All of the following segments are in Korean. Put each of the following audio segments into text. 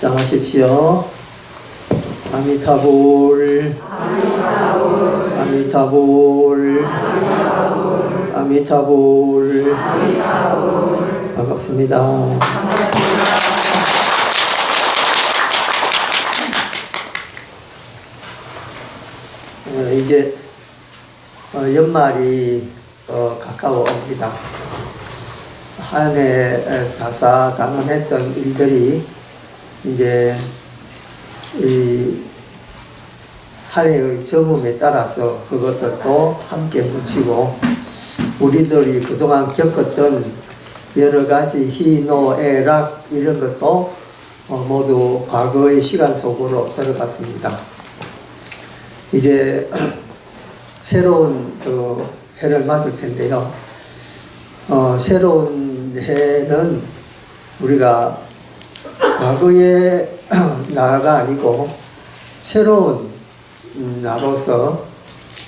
입장하십시오. 아미타불. 아미타불. 아미타불. 반갑습니다. 어, 이제 어, 연말이 어, 가까워옵니다. 한 해 다사다난했던 일들이 이제 이한 해의 경험에 따라서 그것들도 함께 묻히고 우리들이 그동안 겪었던 여러 가지 희노애락 이런 것도 어, 모두 과거의 시간 속으로 들어갔습니다. 이제 새로운 그 해를 맞을 텐데요. 어, 새로운 해는 우리가 과거의 나가 아니고 새로운 음, 나로서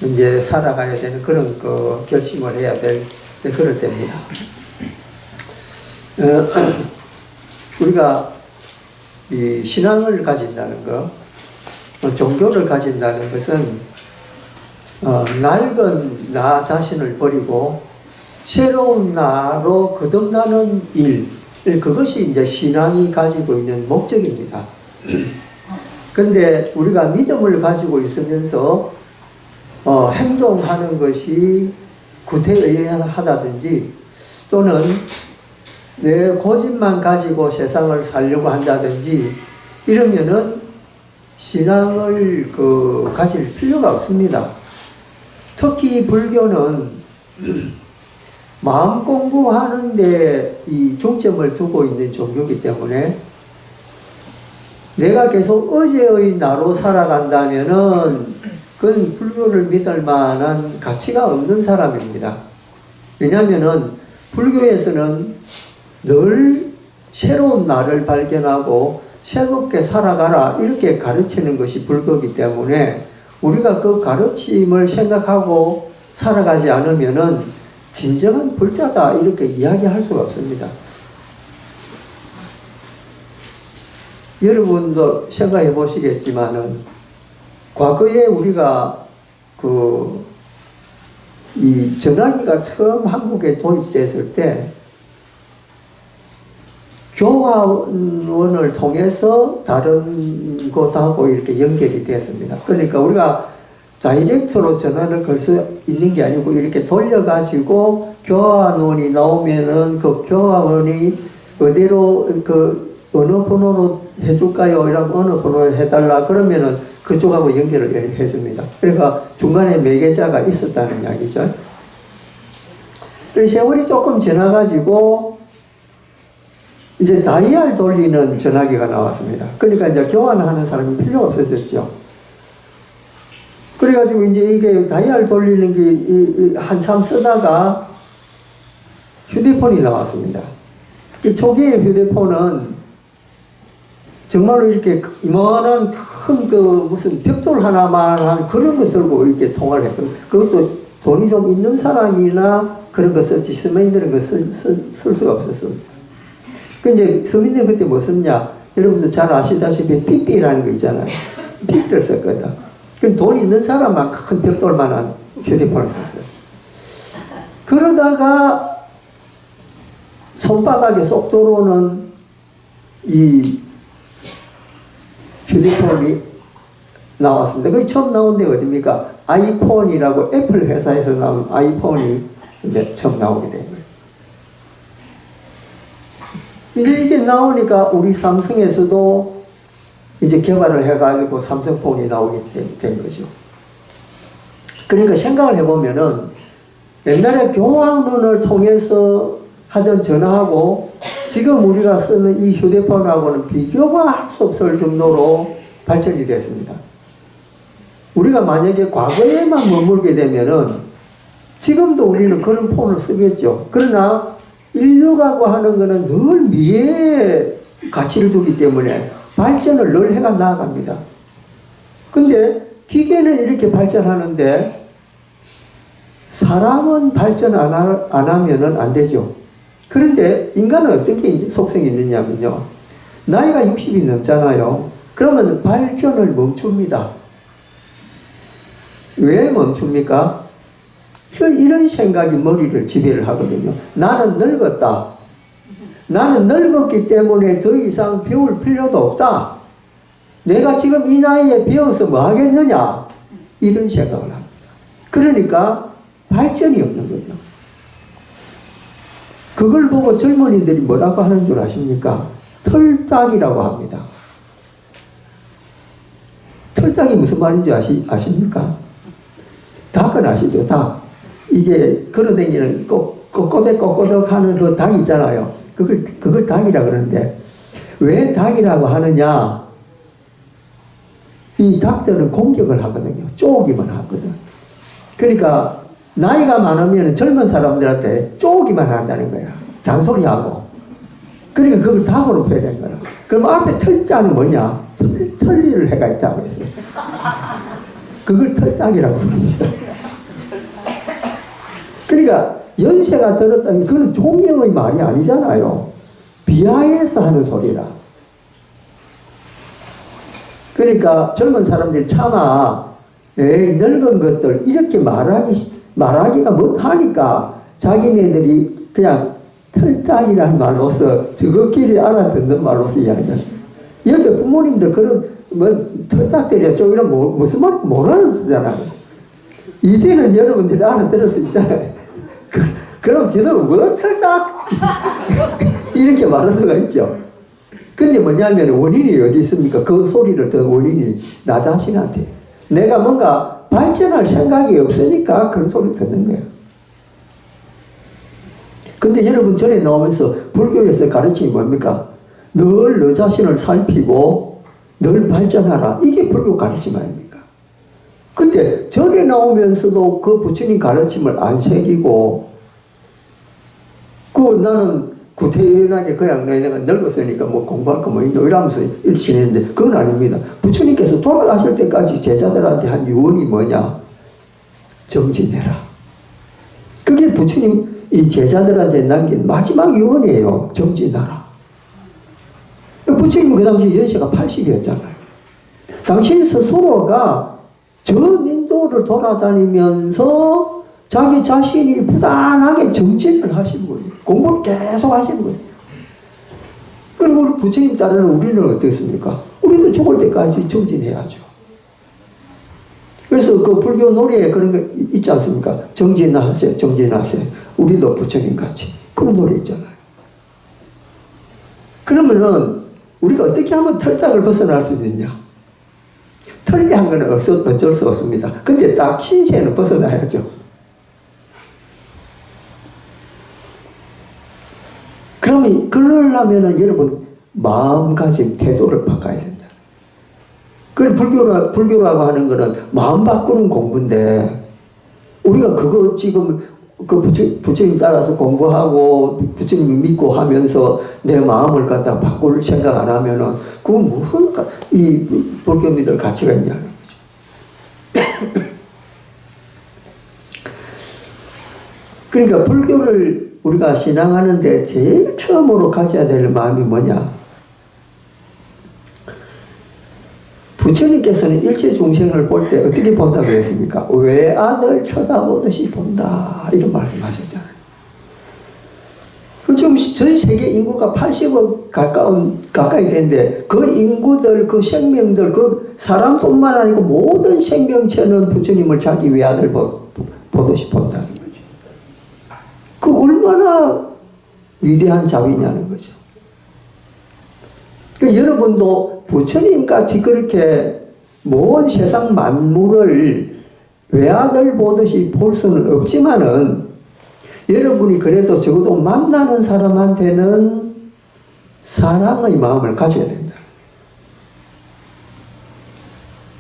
이제 살아가야 되는 그런 그 결심을 해야 될 그럴 때입니다. 어, 우리가 이 신앙을 가진다는 것, 어, 종교를 가진다는 것은 어, 낡은 나 자신을 버리고 새로운 나로 거듭나는 일, 그것이 이제 신앙이 가지고 있는 목적입니다. 근데 우리가 믿음을 가지고 있으면서 어, 행동하는 것이 구태의연하다든지 또는 내 고집만 가지고 세상을 살려고 한다든지 이러면은 신앙을 그 가질 필요가 없습니다. 특히 불교는 마음 공부하는데 이 중점을 두고 있는 종교이기 때문에 내가 계속 어제의 나로 살아간다면은 그건 불교를 믿을 만한 가치가 없는 사람입니다. 왜냐하면은 불교에서는 늘 새로운 나를 발견하고 새롭게 살아가라 이렇게 가르치는 것이 불교이기 때문에 우리가 그 가르침을 생각하고 살아가지 않으면은 진정한 불자다 이렇게 이야기할 수가 없습니다. 여러분도 생각해 보시겠지만은 과거에 우리가 그 이 전화기가 처음 한국에 도입됐을 때 교화원을 통해서 다른 곳하고 이렇게 연결이 됐습니다. 그러니까 우리가 다이렉트로 전화를 걸 수 있는 게 아니고 이렇게 돌려가지고 교화원이 나오면은 그 교화원이 어디로 그 어느 번호로 해줄까요? 이러면 어느 번호로 해달라 그러면은 그쪽하고 연결을 해줍니다. 그러니까 중간에 매개자가 있었다는 이야기죠. 세월이 조금 지나가지고 이제 다이얼 돌리는 전화기가 나왔습니다. 그러니까 이제 교환하는 사람이 필요 없어졌죠. 그래가지고 이제 이게 다이얼 돌리는 게 한참 쓰다가 휴대폰이 나왔습니다. 이 초기의 휴대폰은 정말로 이렇게 이만한 큰 그 무슨 벽돌 하나만 한 그런 거 들고 이렇게 통화를 했거든요. 그것도 돈이 좀 있는 사람이나 그런 거 썼지, 서민들은 그쓸 수가 없었어. 그 이제 서민들은 그때 뭐 썼냐? 여러분들 잘 아시다시피 삐삐라는 거 있잖아요. 삐삐를 썼거든. 그돈 있는 사람만 큰 벽돌만한 휴대폰을 썼어요. 그러다가 손바닥에 쏙 들어오는 이 휴대폰이 나왔습니다. 그게 처음 나온 데가 어딥니까? 아이폰이라고 애플 회사에서 나온 아이폰이 이제 처음 나오게 된 거예요. 이제 이게 나오니까 우리 삼성에서도 이제 개발을 해가지고 삼성폰이 나오게 된 거죠. 그러니까 생각을 해보면은 옛날에 교환론을 통해서 하던 전화하고 지금 우리가 쓰는 이 휴대폰하고는 비교가 할 수 없을 정도로 발전이 됐습니다. 우리가 만약에 과거에만 머물게 되면은 지금도 우리는 그런 폰을 쓰겠죠. 그러나 인류라고 하는 것은 늘 미래에 가치를 두기 때문에 발전을 늘 해가 나아갑니다. 근데 기계는 이렇게 발전하는데 사람은 발전 안, 하, 안 하면은 안 되죠. 그런데 인간은 어떤 게 속성이 있느냐면요. 나이가 60이 넘잖아요. 그러면 발전을 멈춥니다. 왜 멈춥니까? 그 이런 생각이 머리를 지배를 하거든요. 나는 늙었다. 나는 늙었기 때문에 더 이상 배울 필요도 없다. 내가 지금 이 나이에 배워서 뭐 하겠느냐? 이런 생각을 합니다. 그러니까 발전이 없는 거죠. 그걸 보고 젊은이들이 뭐라고 하는 줄 아십니까? 털딱이라고 합니다. 털딱이 무슨 말인지 아시, 아십니까? 닭은 아시죠? 닭. 이게 걸어다니는 꼬- 꼬꼬대 꼬꼬덕 하는 그 닭 있잖아요. 그걸, 그걸 닭이라 그러는데, 왜 닭이라고 하느냐? 이 닭들은 공격을 하거든요. 쪼기만 하거든. 그러니까, 나이가 많으면 젊은 사람들한테 쪼기만 한다는 거야. 잔소리하고. 그러니까 그걸 닭으로 표현한 거야. 그럼 앞에 털자는 뭐냐? 털, 털리를 해가 있다고 했어요. 그걸 털딱이라고 부릅니다. 그러니까 연세가 들었다면 그건 종명의 말이 아니잖아요. 비하해서 하는 소리라. 그러니까 젊은 사람들이 차마 에이, 늙은 것들 이렇게 말하기 말하기가 못하니까 자기네들이 그냥 털딱이라는 말로서 저것끼리 알아듣는 말로서 이야기하는 옆에 부모님들 그런 뭐저 이런 뭐, 무슨 말못 알아듣잖아요. 이제는 여러분들이 알아들을 수 있잖아요. 그, 그럼 뒤로 뭐 털딱 이렇게 말할 수가 있죠. 근데 뭐냐면 원인이 어디 있습니까? 그 소리를 듣는 원인이 나 자신한테 내가 뭔가 발전할 생각이 없으니까 그런 소리를 듣는 거예요. 근데 여러분 전에 나오면서 불교에서 가르침이 뭡니까? 늘 너 자신을 살피고 늘 발전하라. 이게 불교 가르침 아닙니까? 근데 전에 나오면서도 그 부처님 가르침을 안 새기고 그 나는 구태연하게 그냥 내가 늙었으니까 뭐 공부할 거뭐 있노 이러면서 일치했는데 그건 아닙니다. 부처님께서 돌아가실 때까지 제자들한테 한 유언이 뭐냐? 정진해라. 그게 부처님 이 제자들한테 남긴 마지막 유언이에요. 정진하라. 부처님은 그 당시 연세가 80이었잖아요. 당시 스스로가 전 인도를 돌아다니면서 자기 자신이 부단하게 정진을 하신 거예요. 공부를 계속 하신 거예요. 그리고 우리 부처님 따르는 우리는 어떻습니까? 우리도 죽을 때까지 정진해야죠. 그래서 그 불교 노래에 그런 거 있지 않습니까? 정진하세요, 정진하세요. 우리도 부처님 같이. 그런 노래 있잖아요. 그러면은 우리가 어떻게 하면 털딱을 벗어날 수 있느냐? 털리한 거는 어쩔, 수 없습니다. 근데 딱 신세는 벗어나야죠. 그러면 그러려면은 여러분 마음가짐 태도를 바꿔야 된다. 그래 불교라 불교라고 하는 거는 마음 바꾸는 공부인데 우리가 그거 지금 그 부처, 부처님 따라서 공부하고 부처님 믿고 하면서 내 마음을 갖다 바꿀 생각 안 하면은 그건 무슨 가- 이 불교 믿을 가치가 있냐는 거죠. 그러니까 불교를 우리가 신앙하는데 제일 처음으로 가져야 될 마음이 뭐냐? 부처님께서는 일체 중생을 볼 때 어떻게 본다고 했습니까? 외안을 쳐다보듯이 본다. 이런 말씀하셨잖아요. 그 지금 전 세계 인구가 80억 가까운, 가까이 되는데 그 인구들, 그 생명들, 그 사람뿐만 아니고 모든 생명체는 부처님을 자기 외아들 보, 보듯이 본다는 거죠. 그 얼마나 위대한 자비냐는 거죠. 그 여러분도 부처님 같이 그렇게 먼 세상 만물을 외아들 보듯이 볼 수는 없지만은 여러분이 그래도 적어도 만나는 사람한테는 사랑의 마음을 가져야 된다.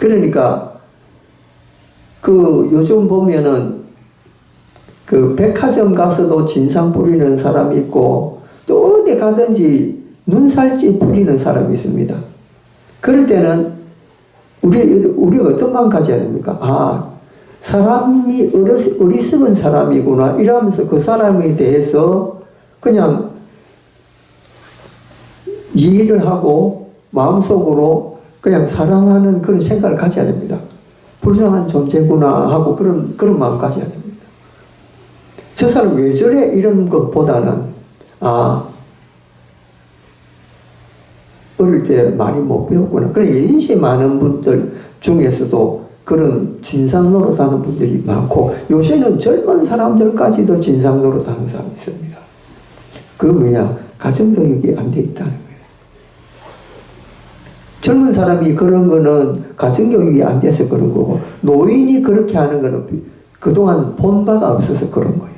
그러니까 그 요즘 보면은 그 백화점 가서도 진상 부리는 사람이 있고 또 어디 가든지 눈살찌 부리는 사람이 있습니다. 그럴 때는 우리 우리 어떤 마음 가져야 됩니까? 아 사람이 어리, 어리석은 사람이구나 이러면서 그 사람에 대해서 그냥 이해를 하고 마음속으로 그냥 사랑하는 그런 생각을 가져야 됩니다. 불쌍한 존재구나 하고 그런 그런 마음 가져야 됩니다. 저 사람 왜 저래 이런 것보다는 아 어릴 때 많이 못 배웠구나. 그래 인시 많은 분들 중에서도 그런 진상 노릇 하는 분들이 많고 요새는 젊은 사람들까지도 진상 노릇 하는 사람이 있습니다. 그 뭐냐 가정 교육이 안 돼 있다는 거예요. 젊은 사람이 그런 거는 가정 교육이 안 돼서 그런 거고 노인이 그렇게 하는 거는 그동안 본 바가 없어서 그런 거예요.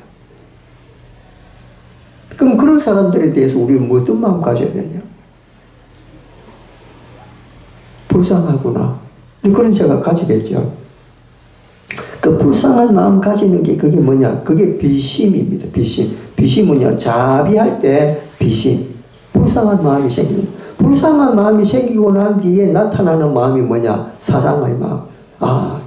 그럼 그런 사람들에 대해서 우리는 어떤 마음 가져야 되냐? 불쌍하구나. 그런 생각 가지겠죠. 그 불쌍한 마음 가지는 게 그게 뭐냐? 그게 비심입니다. 비심. 비심은요, 자비할 때 비심. 불쌍한 마음이 생기는. 불쌍한 마음이 생기고 난 뒤에 나타나는 마음이 뭐냐? 사랑의 마음. 아,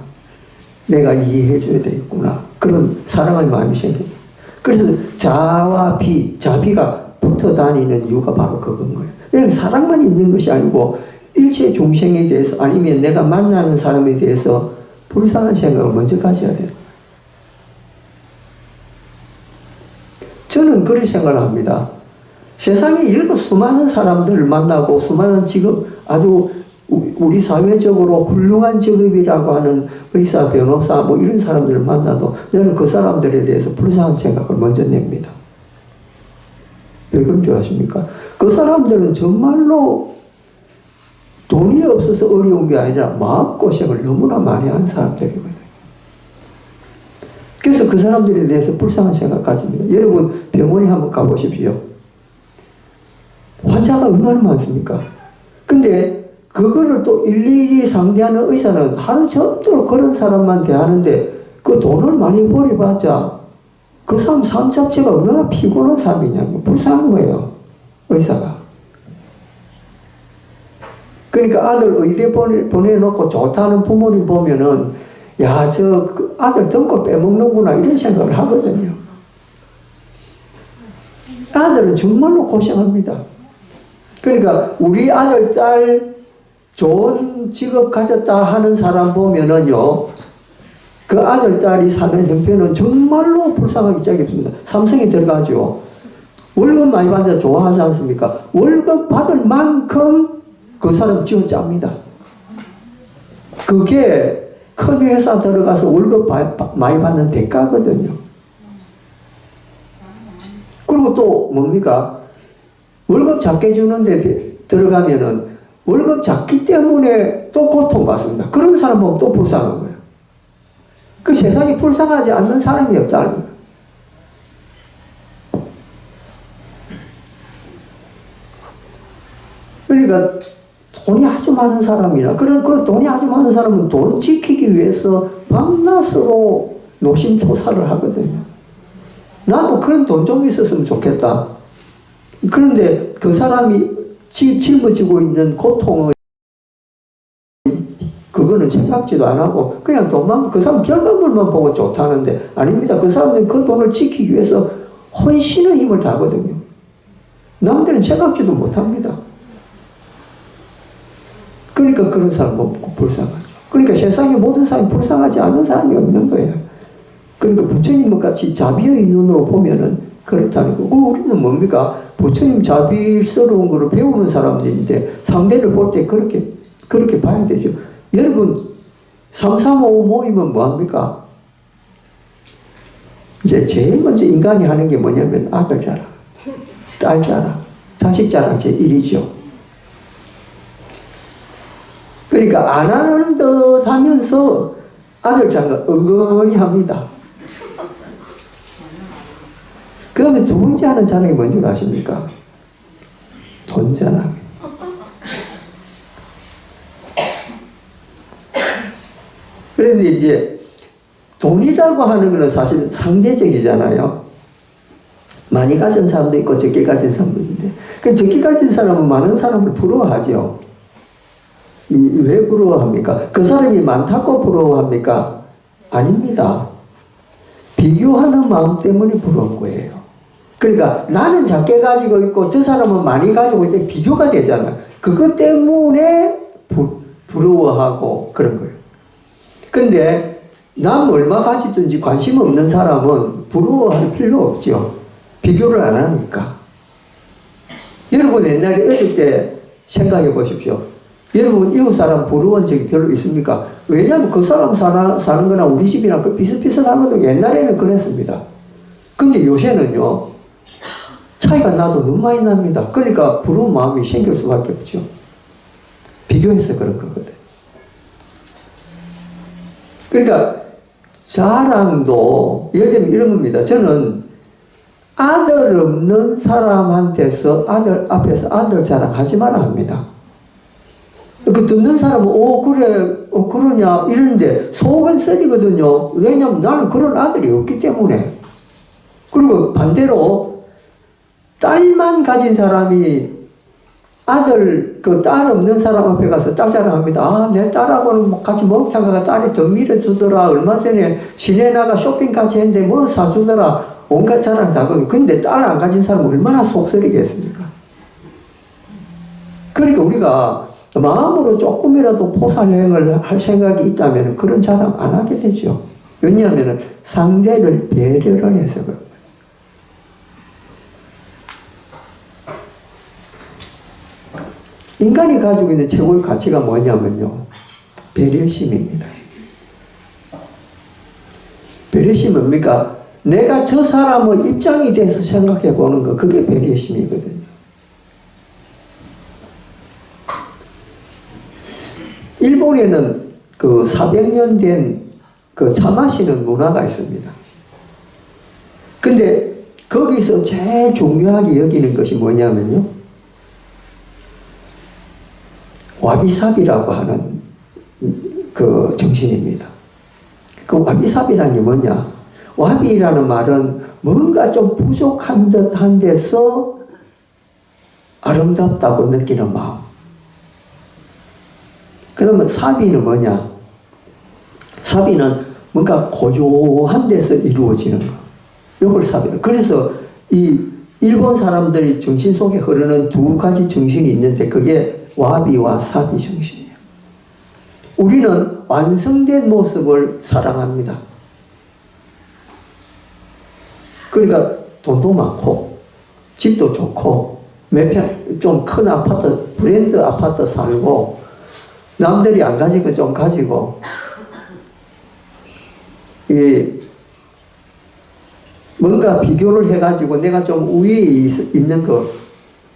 내가 이해해줘야 되겠구나. 그런 사랑의 마음이 생깁니다. 그래서 자와 비, 자비가 붙어 다니는 이유가 바로 그건 거예요. 사랑만 있는 것이 아니고 일체 중생에 대해서 아니면 내가 만나는 사람에 대해서 불쌍한 생각을 먼저 가져야 돼요. 저는 그런 생각을 합니다. 세상에 이렇게 수많은 사람들을 만나고 수많은 직업 아주 우- 우리 사회적으로 훌륭한 직업이라고 하는 의사, 변호사 뭐 이런 사람들을 만나도 저는 그 사람들에 대해서 불쌍한 생각을 먼저 냅니다. 왜 그런 줄 아십니까? 그 사람들은 정말로 돈이 없어서 어려운 게 아니라 마음고생을 너무나 많이 한 사람들이거든요. 그래서 그 사람들에 대해서 불쌍한 생각 가집니다. 여러분 병원에 한번 가보십시오. 환자가 얼마나 많습니까? 근데 그거를 또 일일이 상대하는 의사는 하루 종일 그런 사람만 대하는데 그 돈을 많이 벌어봤자 그 사람 삶 자체가 얼마나 피곤한 사람이냐고 불쌍한 거예요. 의사가. 그러니까 아들 의대 보내, 보내놓고 좋다는 부모님 보면은 야, 저그 아들 등골 빼먹는구나 이런 생각을 하거든요. 아들은 정말로 고생합니다. 그러니까 우리 아들, 딸 좋은 직업 가졌다 하는 사람 보면은요, 그 아들, 딸이 사는 형편은 정말로 불쌍하기 짝이 없습니다. 삼성에 들어가죠. 월급 많이 받아 좋아하지 않습니까? 월급 받을 만큼 그 사람 쥐어 짭니다. 그게 큰 회사 들어가서 월급 많이 받는 대가거든요. 그리고 또 뭡니까? 월급 작게 주는데 데- 들어가면은 월급 작기 때문에 또 고통받습니다. 그런 사람 보면 또 불쌍한 거예요. 그 세상에 불쌍하지 않는 사람이 없다는 거예요. 그러니까 돈이 아주 많은 사람이나 그런 그 돈이 아주 많은 사람은 돈 지키기 위해서 밤낮으로 노심초사를 하거든요. 나도 그런 돈 좀 있었으면 좋겠다. 그런데 그 사람이 지, 짊어지고 있는 고통을 그거는 생각지도 안 하고 그냥 돈만 그 사람 결과물만 보고 좋다는데 아닙니다. 그 사람들은 그 돈을 지키기 위해서 헌신의 힘을 다하거든요. 남들은 생각지도 못합니다. 그러니까 그런 사람 보면 불쌍하죠. 그러니까 세상에 모든 사람이 불쌍하지 않은 사람이 없는 거예요. 그러니까 부처님 같이 자비의 눈으로 보면은 그렇다는 거고 우리는 뭡니까? 부처님 자비스러운 거를 배우는 사람들인데 상대를 볼 때 그렇게 그렇게 봐야 되죠. 여러분 335 모이면 뭐합니까? 이제 제일 먼저 인간이 하는 게 뭐냐면 아들 자랑, 딸 자랑, 자식 자랑 제 1이죠. 그러니까 안 하는 듯 하면서 아들 자랑 은근히 합니다. 그 다음에 두 번째 하는 자랑이 뭔지 아십니까? 돈 자랑. 그런데 이제 돈이라고 하는 것은 사실 상대적이잖아요. 많이 가진 사람도 있고 적게 가진 사람도 있는데 그 적게 가진 사람은 많은 사람을 부러워하죠. 이- 왜 부러워합니까? 그 사람이 많다고 부러워합니까? 아닙니다. 비교하는 마음 때문에 부러운 거예요. 그러니까 나는 작게 가지고 있고 저 사람은 많이 가지고 있대 비교가 되잖아. 그것 때문에 부, 부러워하고 그런 거예요. 근데 남 얼마 가지든지 관심 없는 사람은 부러워할 필요 없죠. 비교를 안 하니까. 여러분 옛날에 어릴 때 생각해 보십시오. 여러분 이웃 사람 부러운 적이 별로 있습니까? 왜냐하면 그 사람 사는, 사는 거나 우리 집이나 그 비슷비슷하거든. 옛날에는 그랬습니다. 근데 요새는요, 차이가 나도 너무 많이 납니다. 그러니까 부러운 마음이 생길 수밖에 없죠. 비교해서 그런 거거든. 그러니까 자랑도 예를 들면 이런 겁니다. 저는 아들 없는 사람한테서 아들 앞에서 아들 자랑하지 마라 합니다. 그 듣는 사람은 오 그래 어, 그러냐 이러는데 속은 쓰리거든요. 왜냐면 나는 그런 아들이 없기 때문에. 그리고 반대로 딸만 가진 사람이 아들 그 딸 없는 사람 앞에 가서 딸 자랑합니다. 아 내 딸하고는 뭐 같이 먹자가 딸이 더 밀어주더라. 얼마 전에 시내 나가 쇼핑 같이 했는데 뭐 사주더라. 온갖 자랑 다 거기. 근데 딸 안 가진 사람은 얼마나 속쓰리겠습니까? 그러니까 우리가 마음으로 조금이라도 포살행을 할 생각이 있다면 그런 자랑 안 하게 되죠. 왜냐하면 상대를 배려를 해서 그런 거예요. 인간이 가지고 있는 최고의 가치가 뭐냐면요. 배려심입니다. 배려심은 뭡니까? 내가 저 사람의 입장이 돼서 생각해 보는 거, 그게 배려심이거든요. 일본에는 그 400년 된 그 차 마시는 문화가 있습니다. 근데 거기서 제일 중요하게 여기는 것이 뭐냐면요. 와비사비라고 하는 그 정신입니다. 그 와비사비라는 게 뭐냐? 와비라는 말은 뭔가 좀 부족한 듯한 데서 아름답다고 느끼는 마음. 그러면 사비는 뭐냐? 사비는 뭔가 고요한 데서 이루어지는 거. 이걸 사비는. 그래서 이 일본 사람들이 정신 속에 흐르는 두 가지 정신이 있는데 그게 와비와 사비 정신이에요. 우리는 완성된 모습을 사랑합니다. 그러니까 돈도 많고 집도 좋고 몇 평 좀 큰 아파트 브랜드 아파트 살고 남들이 안 가지고 좀 가지고 이 뭔가 비교를 해가지고 내가 좀 우위에 있- 있는 거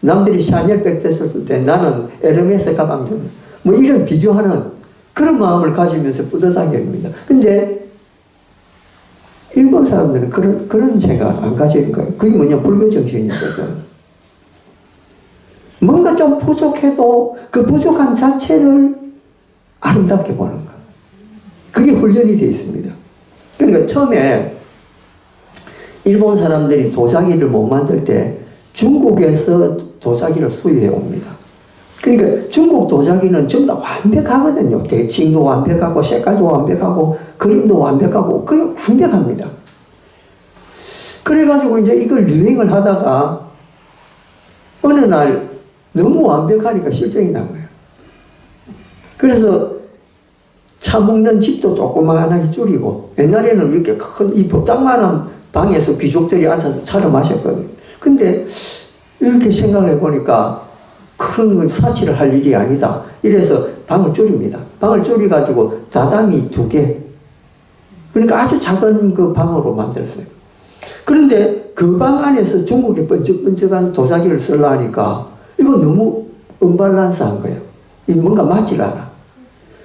남들이 샤넬백 됐을 때 나는 에르메스 가방 좀, 뭐 이런 비교하는 그런 마음을 가지면서 뿌듯하게 합니다. 근데 일본 사람들은 그런, 그런 생각 안 가지는 거예요. 그게 뭐냐, 불교 정신이거든. 뭔가 좀 부족해도 그 부족함 자체를 아름답게 보는 거예요. 그게 훈련이 되어 있습니다. 그러니까 처음에 일본 사람들이 도자기를 못 만들 때 중국에서 도자기를 수입해 옵니다. 그러니까 중국 도자기는 전부 다 완벽하거든요. 대칭도 완벽하고 색깔도 완벽하고 그림도 완벽하고 그게 완벽합니다. 그래가지고 이제 이걸 유행을 하다가 어느 날 너무 완벽하니까 실정이 난 거예요. 그래서 차 먹는 집도 조그마하게 줄이고 옛날에는 이렇게 큰이 법당만한 방에서 귀족들이 앉아서 차를 마셨거든요. 근데 이렇게 생각해 보니까 그런 건 사치를 할 일이 아니다. 이래서 방을 줄입니다. 방을 줄여가지고 다다미 두 개. 그러니까 아주 작은 그 방으로 만들었어요. 그런데 그 방 안에서 중국의 번쩍번쩍한 도자기를 쓰려 하니까 이거 너무 언밸런스한 거예요. 이 뭔가 맞지가 않아.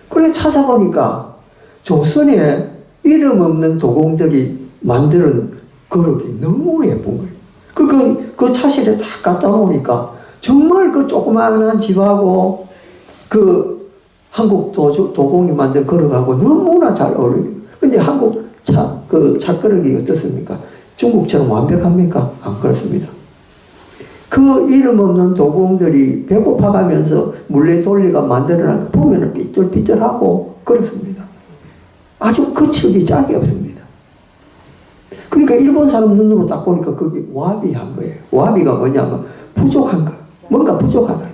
그래 찾아보니까 조선에 이름 없는 도공들이 만드는 그릇이 너무 예쁜 거예요. 그, 그, 그 차실에 딱 갖다 놓으니까 정말 그 조그마한 집하고 그 한국 도, 도공이 만든 그릇하고 너무나 잘 어울려요. 근데 한국 차, 그 차그릇이 어떻습니까? 중국처럼 완벽합니까? 안 그렇습니다. 그 이름 없는 도공들이 배고파가면서 물레 돌리가 만들어낸 거 보면은 삐뚤삐뚤하고 그렇습니다. 아주 거칠기 짝이 없습니다. 그러니까 일본 사람 눈으로 딱 보니까 그게 와비한 거예요. 와비가 뭐냐면 부족한 거. 뭔가 부족하다.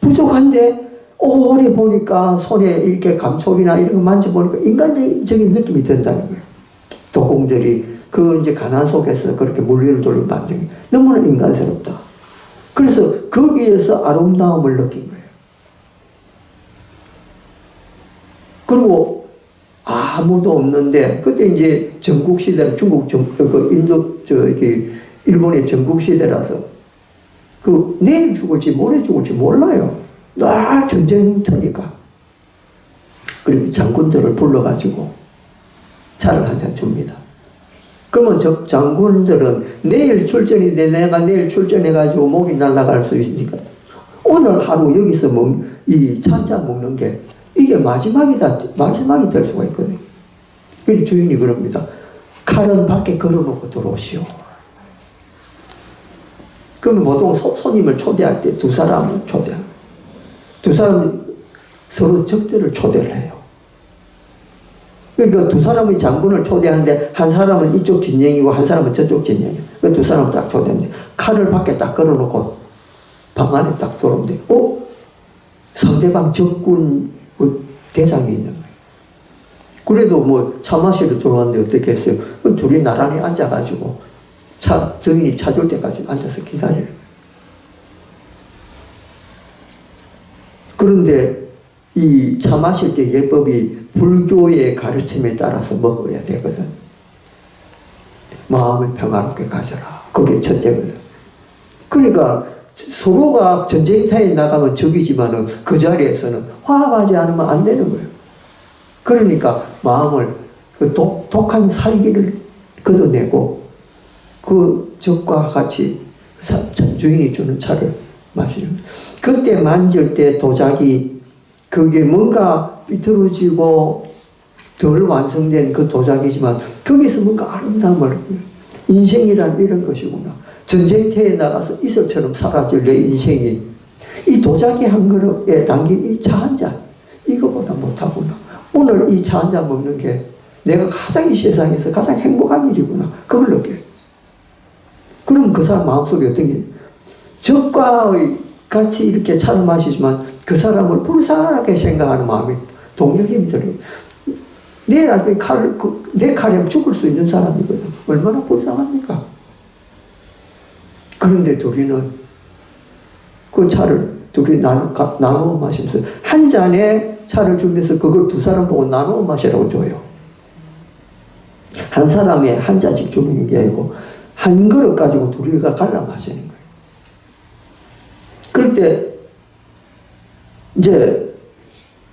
부족한데 오래 보니까 손에 이렇게 감촉이나 이런 거 만져보니까 인간적인 느낌이 든다는 거예요. 도공들이 그 이제 가난 속에서 그렇게 물리를 돌린 반경이 너무나 인간스럽다. 그래서 거기에서 아름다움을 느낀 거예요. 그리고 아무도 없는데 그때 이제 전국 시대 중국 정, 그 인도 저기 일본의 전국 시대라서 그 내일 죽을지 모레 죽을지 몰라요. 늘 전쟁터니까. 그리고 장군들을 불러가지고 차를 한 잔 줍니다. 그러면 저 장군들은 내일 출전인데 내가 내일 출전해가지고 목이 날아갈 수 있으니까 오늘 하루 여기서 먹, 이 찬잔 먹는 게 이게 마지막이다, 마지막이 될 수가 있거든요. 그래서 주인이 그럽니다. 칼은 밖에 걸어놓고 들어오시오. 그러면 보통 소- 손님을 초대할 때 두 사람을 초대합니다. 두 사람 서로 적들을 초대를 해요. 그러니까 두 사람의 장군을 초대하는데 한 사람은 이쪽 진영이고 한 사람은 저쪽 진영이에요. 그두 사람을 딱 초대하는데 칼을 밖에 딱 걸어놓고 방 안에 딱 들어오는데 어? 상대방 적군 그 대상이 있는 거예요. 그래도 뭐 차 마시러 들어왔는데 어떻게 했어요? 그럼 둘이 나란히 앉아가지고 차, 정인이 찾을 때까지 앉아서 기다려요. 그런데 이 차 마실 때 예법이 불교의 가르침에 따라서 먹어야 되거든. 마음을 평화롭게 가져라. 그게 첫째거든. 그러니까 서로가 전쟁터에 나가면 적이지만은 그 자리에서는 화합하지 않으면 안 되는 거예요. 그러니까 마음을 그 독, 독한 살기를 걷어내고 그 적과 같이 주인이 주는 차를 마시는 거예요. 그때 만질 때 도자기 그게 뭔가 삐뚤어지고 덜 완성된 그 도자기지만 거기서 뭔가 아름다움을. 인생이란 이런 것이구나. 전쟁터에 나가서 이슬처럼 사라질 내 인생이 이 도자기 한 그릇에 담긴 이 차 한 잔 이거보다 못하구나. 오늘 이 차 한 잔 먹는 게 내가 가장 이 세상에서 가장 행복한 일이구나. 그걸 느껴요. 그럼 그 사람 마음속에 어떤 게 적과 같이 이렇게 차를 마시지만 그 사람을 불쌍하게 생각하는 마음이 동력이 들어요. 내 나중에 칼, 그, 내 칼에 죽을 수 있는 사람이거든. 얼마나 불쌍합니까? 그런데 둘이는 그 차를 둘이 나누, 가- 나누어 마시면서 한 잔에 차를 주면서 그걸 두 사람 보고 나누어 마시라고 줘요. 한 사람에 한 잔씩 주는 게 아니고 한 그릇 가지고 둘이가 갈라 마시는 거예요. 그럴 때 이제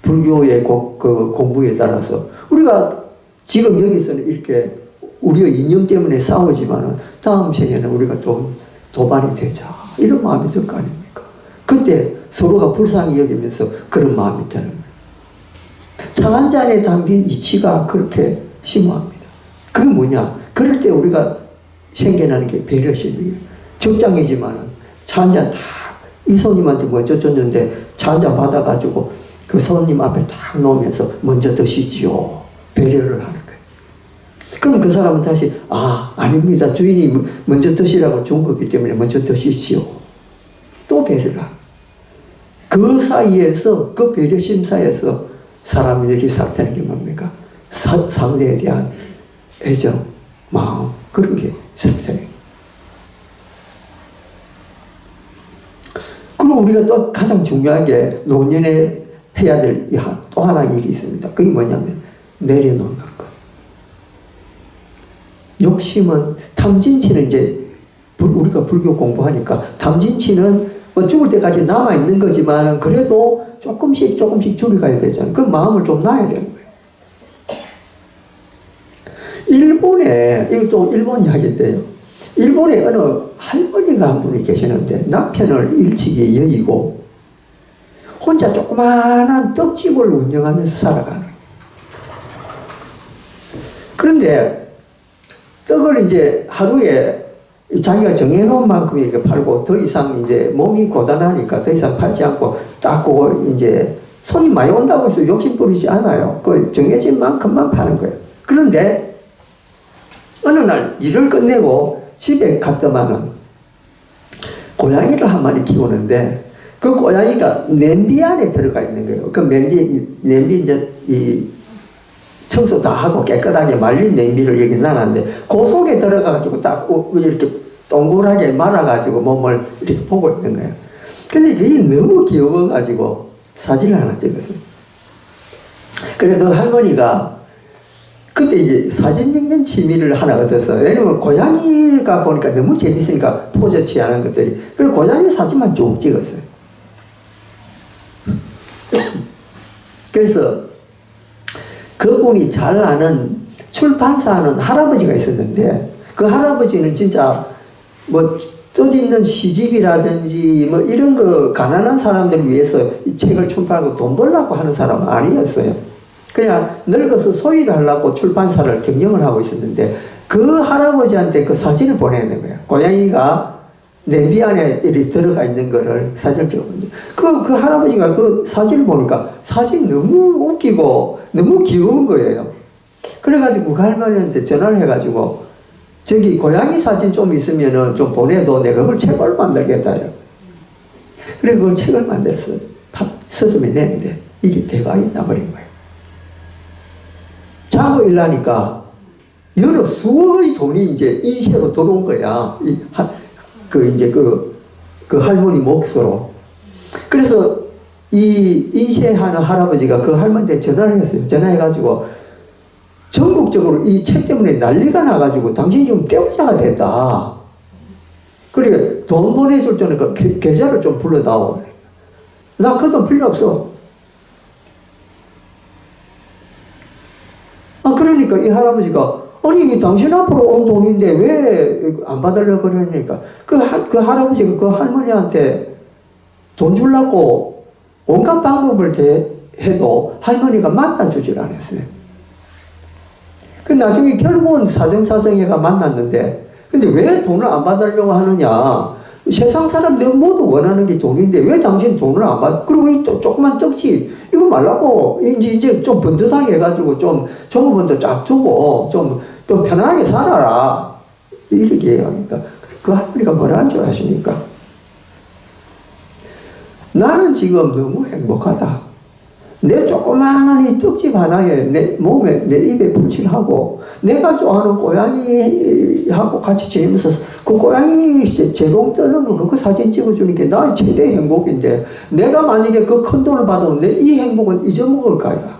불교의 고, 그 공부에 따라서 우리가 지금 여기서는 이렇게 우리의 이념 때문에 싸우지만은 다음 생에는 우리가 좀 도반이 되자 이런 마음이 들 거 아닙니까? 그때 서로가 불쌍히 여기면서 그런 마음이 드는. 차한 잔에 담긴 이치가 그렇게 심오합니다. 그게 뭐냐? 그럴 때 우리가 생겨나는 게 배려심이에요. 적장이지만은 잔딱 이 손님한테 먼저 줬는데 차한잔 받아가지고 그 손님 앞에 딱 놓으면서 먼저 드시지요. 배려를 하는 거예요. 그럼 그 사람은 다시 아 아닙니다 주인이 먼저 드시라고 준 거기 때문에 먼저 드시지요. 또 배려를 그 사이에서 그 배려심 사이에서 사람들이 살펴는 게 뭡니까? 사, 상대에 대한 애정, 마음 그런 게 살펴요. 그리고 우리가 또 가장 중요한 게 노년에 해야 될 또 하나 일이 있습니다. 그게 뭐냐면 내려놓는 것. 욕심은 탐진치는 이제 불- 우리가 불교 공부하니까 탐진치는 뭐 죽을 때까지 남아 있는 거지만 그래도 조금씩 조금씩 줄여가야 되잖아요. 그 마음을 좀 놔야 되는 거예요. 일본에 이것도 일본 이야기인데요. 일본에 어느 할머니가 한 분이 계시는데 남편을 일찍이 여의고 혼자 조그마한 떡집을 운영하면서 살아가는. 그런데 떡을 이제 하루에 자기가 정해놓은 만큼 이렇게 팔고 더 이상 이제 몸이 고단하니까 더 이상 팔지 않고 닦고 이제 손이 많이 온다고 해서 욕심 부리지 않아요. 그 정해진 만큼만 파는 거예요. 그런데 어느 날 일을 끝내고 집에 갔더만은 고양이를 한 마리 키우는데 그 고양이가 냄비 안에 들어가 있는 거예요. 그 냄비, 냄비 이제 이 청소 다 하고 깨끗하게 말린 냄비를 여기 놔놨는데 그 속에 들어가가지고 딱 우- 이렇게 동그랗게 말아가지고 몸을 이렇게 보고 있는 거예요. 근데 그게 너무 귀여워가지고 사진을 하나 찍었어요. 그래 그 할머니가 그때 이제 사진 찍는 취미를 하나 얻었어요. 왜냐면 고양이가 보니까 너무 재밌으니까 포즈 취하는 것들이. 그래서 고양이 사진만 쭉 찍었어요. 그래서 그분이 잘 아는 출판사 하는 할아버지가 있었는데 그 할아버지는 진짜 뭐 뜻있는 시집이라든지 뭐 이런 거 가난한 사람들을 위해서 이 책을 출판하고 돈 벌라고 하는 사람은 아니었어요. 그냥 늙어서 소유를 하려고 출판사를 경영을 하고 있었는데 그 할아버지한테 그 사진을 보내는 거예요. 고양이가 냄비 안에 이렇게 들어가 있는 거를 사진을 찍었는데 그, 그 할아버지가 그 사진을 보니까 사진 너무 웃기고 너무 귀여운 거예요. 그래가지고 그 할머니한테 전화를 해가지고 저기 고양이 사진 좀 있으면은 좀 보내도 내가 그걸 책을 만들겠다. 요 그래 그걸 책을 만들었어요. 다 서점에 냈는데 이게 대박이 나버린 거예요. 자고 일하니까 여러 수억의 돈이 이제 인쇄로 들어온 거야. 그 이제 그, 그 할머니 몫으로. 그래서 이 인쇄하는 할아버지가 그 할머니한테 전화를 했어요. 전화해가지고 전국적으로 이 책 때문에 난리가 나가지고 당신이 좀 떼부자가 됐다. 그래 돈 보내줄 때는 그 계- 계좌를 좀 불러다오. 나 그 돈 필요 없어. 아 그러니까 이 할아버지가 아니 당신 앞으로 온 돈인데 왜 안 받으려고 그러니까 그, 할- 그 할아버지가 그 할머니한테 돈 주려고 온갖 방법을 대, 해도 할머니가 만나주질 않았어요. 그 나중에 결국은 사정사정해가 만났는데 근데 왜 돈을 안 받으려고 하느냐 세상 사람들 모두 원하는 게 돈인데 왜 당신 돈을 안 받? 그리고 이또 조그만 떡지 이거 말라고 이제 이제 좀 번듯하게 해가지고 좀 종업원도 쫙 두고 좀 좀 편하게 살아라 이렇게 하니까 그 할머니가 뭐라 한줄 아십니까? 나는 지금 너무 행복하다. 내 조그마한 이 떡집 하나에 내 몸에 내 입에 풀칠하고 내가 좋아하는 고양이하고 같이 지내면서 그 고양이 재- 재롱 뜨는 거 그거 사진 찍어주는 게 나의 최대 행복인데 내가 만약에 그 큰 돈을 받으면 내 이 행복은 잊어먹을까 이가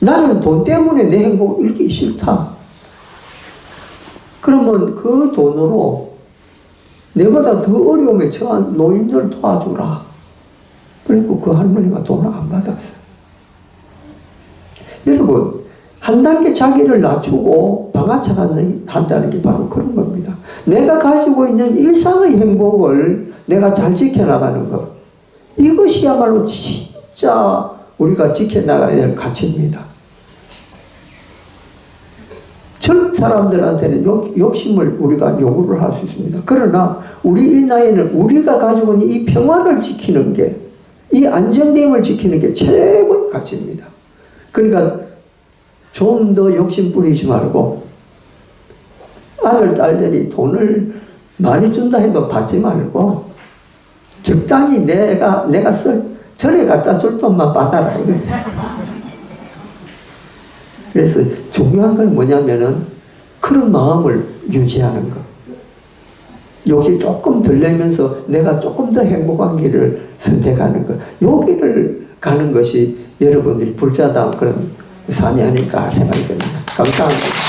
나는 돈 때문에 내 행복을 잃기 싫다. 그러면 그 돈으로 내보다 더 어려움에 처한 노인들 도와주라. 그리고 그 할머니가 돈을 안 받았어요. 여러분, 한 단계 자기를 낮추고 방아차가는 한다는 게 바로 그런 겁니다. 내가 가지고 있는 일상의 행복을 내가 잘 지켜나가는 것. 이것이야말로 진짜 우리가 지켜나가야 될 가치입니다. 젊은 사람들한테는 욕, 욕심을 우리가 요구를 할 수 있습니다. 그러나 우리 이 나이는 우리가 가지고 있는 이 평화를 지키는 게, 이 안정됨을 지키는 게 최고의 가치입니다. 그러니까 좀 더 욕심 부리지 말고 아들, 딸들이 돈을 많이 준다 해도 받지 말고 적당히 내가, 내가 쓸, 절에 갖다 줄 돈만 받아라. 이거예요. 그래서 중요한 건 뭐냐면은 그런 마음을 유지하는 것. 욕이 조금 덜 내면서 내가 조금 더 행복한 길을 선택하는 것. 요 길을 가는 것이 여러분들이 불자다운 그런 삶이 아닐까 생각이 듭니다. 감사합니다.